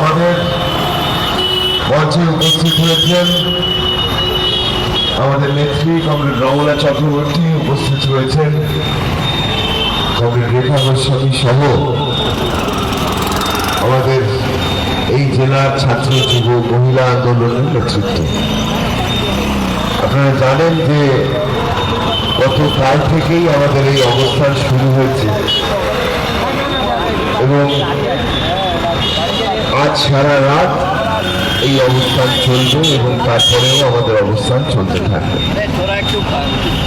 আমাদের মঞ্চে উপস্থিত হয়েছেন আমাদের নেত্রী কমরেড রমলা চক্রবর্তী উপস্থিত হয়েছেন। কমরেড রেখা গোস্বামী সহ আমাদের এই জেলার ছাত্র যুব মহিলা আন্দোলনের নেতৃত্ব। আপনারা জানেন যে গত কাল থেকেই আমাদের এই অবস্থান শুরু হয়েছে। এবং আজ সারা রাত এই অবস্থান চলবে এবং তারপরেও আমাদের অবস্থান চলতে থাকবে।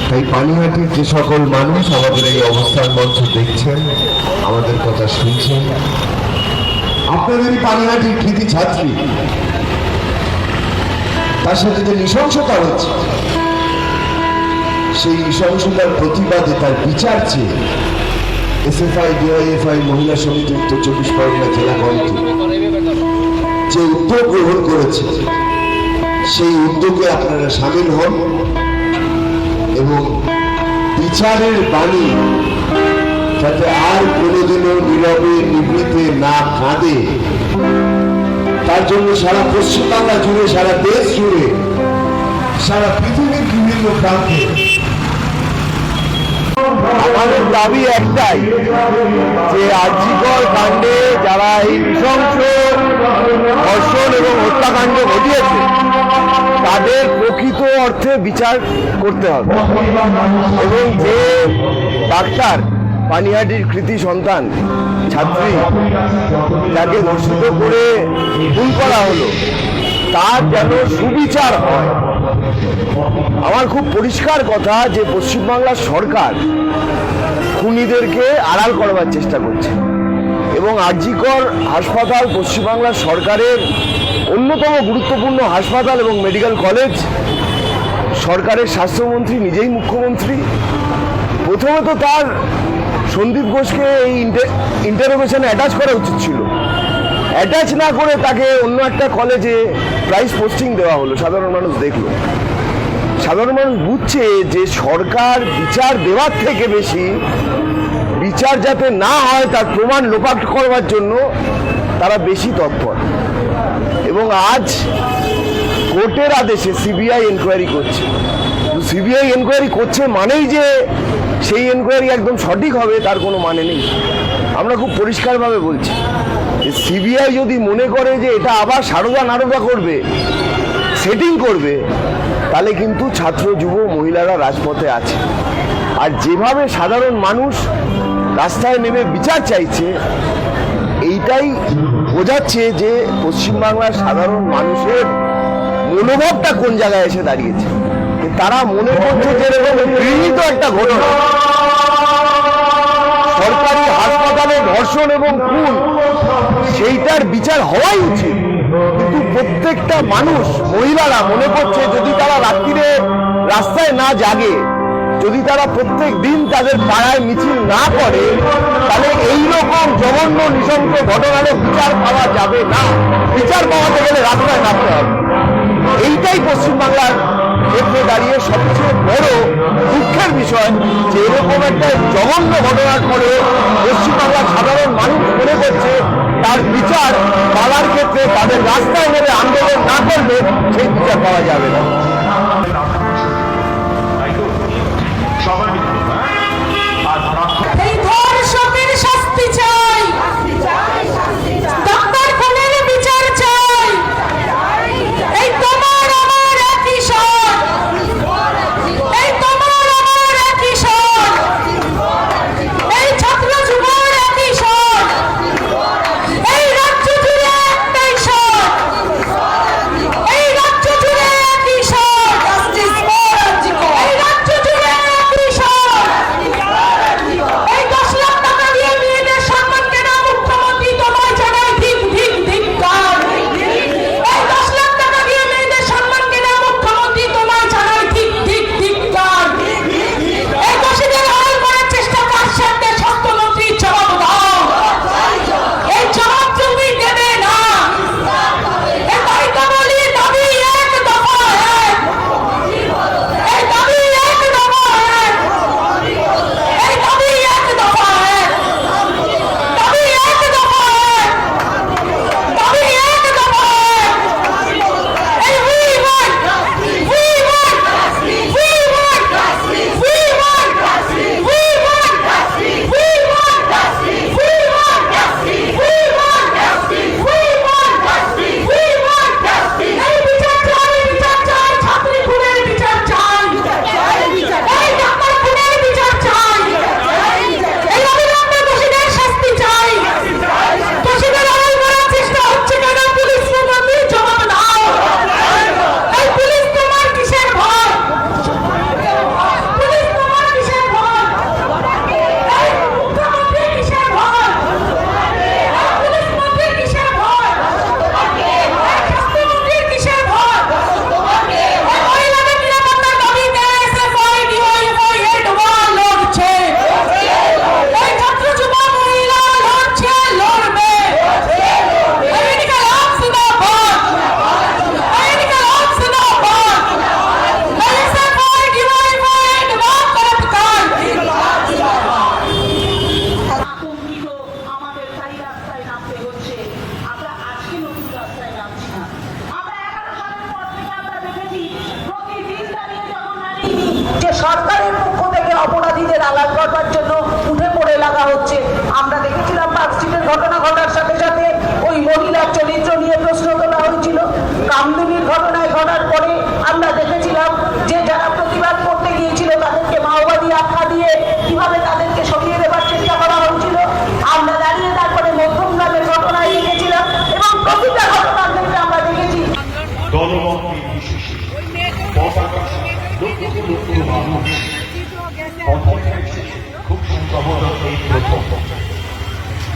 তাই পানিহাটির যে সকল মানুষ আমাদের এই অবস্থান মঞ্চ দেখছেন, আমাদের কথা শুনছেন। আপনাদেরই পানিহাটির কৃতি ছাত্রী, তার সাথে যে নৃশংসতা হচ্ছে, সেই নৃশংসতার প্রতিবাদে তার বিচার চেয়ে এসএফআই ডিওএফআই মহিলা সমিতি উত্তর চব্বিশ পরগনা জেলা কমিটি যে উদ্যোগ গ্রহণ করেছে, সেই উদ্যোগে আপনারা সামিল হন এবং বিচারের বাণী যাতে আর কোনোদিনও নীরবে নিবৃতে না কাঁদে। তার জন্য সারা পশ্চিমবাংলা জুড়ে, সারা দেশ জুড়ে, সারা পৃথিবীর বিভিন্ন প্রান্তে দাবি একটাই, যে আর্যিকর কাণ্ডে যারা এই নৃশংস ধর্ষণ এবং হত্যাকাণ্ড ঘটিয়েছে, তাদের প্রকৃত অর্থে বিচার করতে হবে। এবং যে ডাক্তার পানিহাটির কৃতি সন্তান, ছাত্রী যাকে ধর্ষিত করে খুন করা হলো, তার যেন সুবিচার হয়। আমার খুব পরিষ্কার কথা যে পশ্চিমবাংলার সরকার খুনিদেরকে আড়াল করবার চেষ্টা করছে। এবং আরজিকর হাসপাতাল পশ্চিমবাংলার সরকারের অন্যতম গুরুত্বপূর্ণ হাসপাতাল এবং মেডিকেল কলেজ, সরকারের স্বাস্থ্যমন্ত্রী, নিজেই মুখ্যমন্ত্রী। প্রথমে তো তার সন্দীপ ঘোষকে এই ইন্টারোগেশনে অ্যাটাচ করা উচিত ছিল। অ্যাটাচ না করে তাকে অন্য একটা কলেজে প্রাইস পোস্টিং দেওয়া হলো। সাধারণ মানুষ দেখল। সাধারণ মানুষ বুঝছে যে সরকার বিচার দেওয়ার থেকে বেশি বিচার যাতে না হয়, তার প্রমাণ লোপাট করবার জন্য তারা বেশি তৎপর। এবং আজ কোর্টের আদেশে সিবিআই এনকোয়ারি করছে। সিবিআই এনকোয়ারি করছে মানেই যে সেই এনকোয়ারি একদম সঠিক হবে, তার কোনো মানে নেই। আমরা খুব পরিষ্কারভাবে বলছি। সিবিআই যদি মনে করে যে এটা আবার সারদা নারদা করবে সেটিং করবে, তাহলে কিন্তু ছাত্র, যুব, মহিলারা রাজপথে আছে। আর যেভাবে সাধারণ মানুষ রাস্তায় নেমে বিচার চাইছে, এইটাই বোঝাচ্ছে যে পশ্চিমবাংলার সাধারণ মানুষের মনোভাবটা কোন জায়গায় এসে দাঁড়িয়েছে। তারা মনে করছে যে এরকম গৃহীত একটা ঘটনা। সরকারি হাসপাতালে ধর্ষণ এবং খুন, সেইটার বিচার হওয়াই উচিত। কিন্তু প্রত্যেকটা মানুষ, মহিলারা মনে করছে যদি তারা রাত্রিরে রাস্তায় না জাগে, যদি তারা প্রত্যেক দিন তাদের পাড়ায় মিছিল না করে, তাহলে এই রকম জঘন্য নৃশংস ঘটনার বিচার পাওয়া যাবে না। বিচার পাওয়াতে গেলে রাস্তায় নামতে হবে। এইটাই পশ্চিমবাংলার ক্ষেত্রে দাঁড়িয়ে সবচেয়ে বড় দুঃখের বিষয় যে এরকম একটা জঘন্য ঘটনার পরে পশ্চিমবাংলার সাধারণ মানুষ মনে করছে তার বিচার পালার ক্ষেত্রে তাদের রাস্তায় নেমে আন্দোলন না করলে সেই বিচার পাওয়া যাবে না।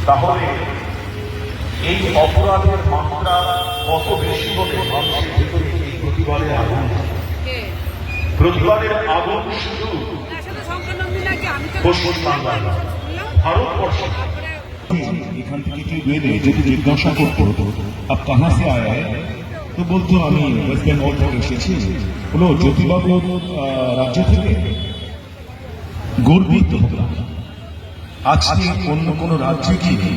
তাহলে এই অপরাধের মাত্রা কত বেশি হলে মানুষের ভেতরে এই প্রতিবাদের আগুন? প্রতিবাদের আগুন শুধু নয়, ভারতবর্ষে এখান থেকে কেউ বেরে যদি জিজ্ঞাসা করতো আপ কাহা সে আয়া তো বলতো আমি ওয়েস্ট বেঙ্গল থেকে এসেছি। বলো জ্যোতিবাবু আহ, রাজ্য থেকে? গর্বিত আজকে অন্য কোনো রাজ্যে গিয়ে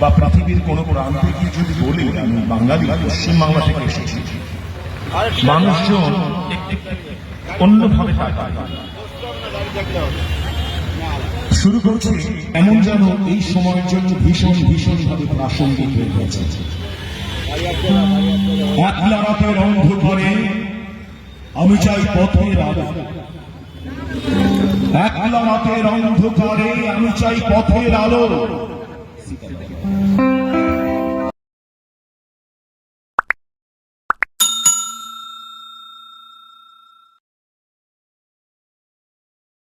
বা পৃথিবীর কোনো প্রান্তে গিয়ে যদি বলি, আমি বাঙালি, পশ্চিমবাংলা থেকে এসেছি। মানুষজন অন্যভাবে শুরু করছে এমন যেন এই সময়ের জন্য ভীষণ ভীষণ ভাবে প্রাসঙ্গিক হয়ে গেছে। একলা রাতের আমি চাই পথের আলো একলা রাতের অন্ধকারে আমি চাই পথের আলো।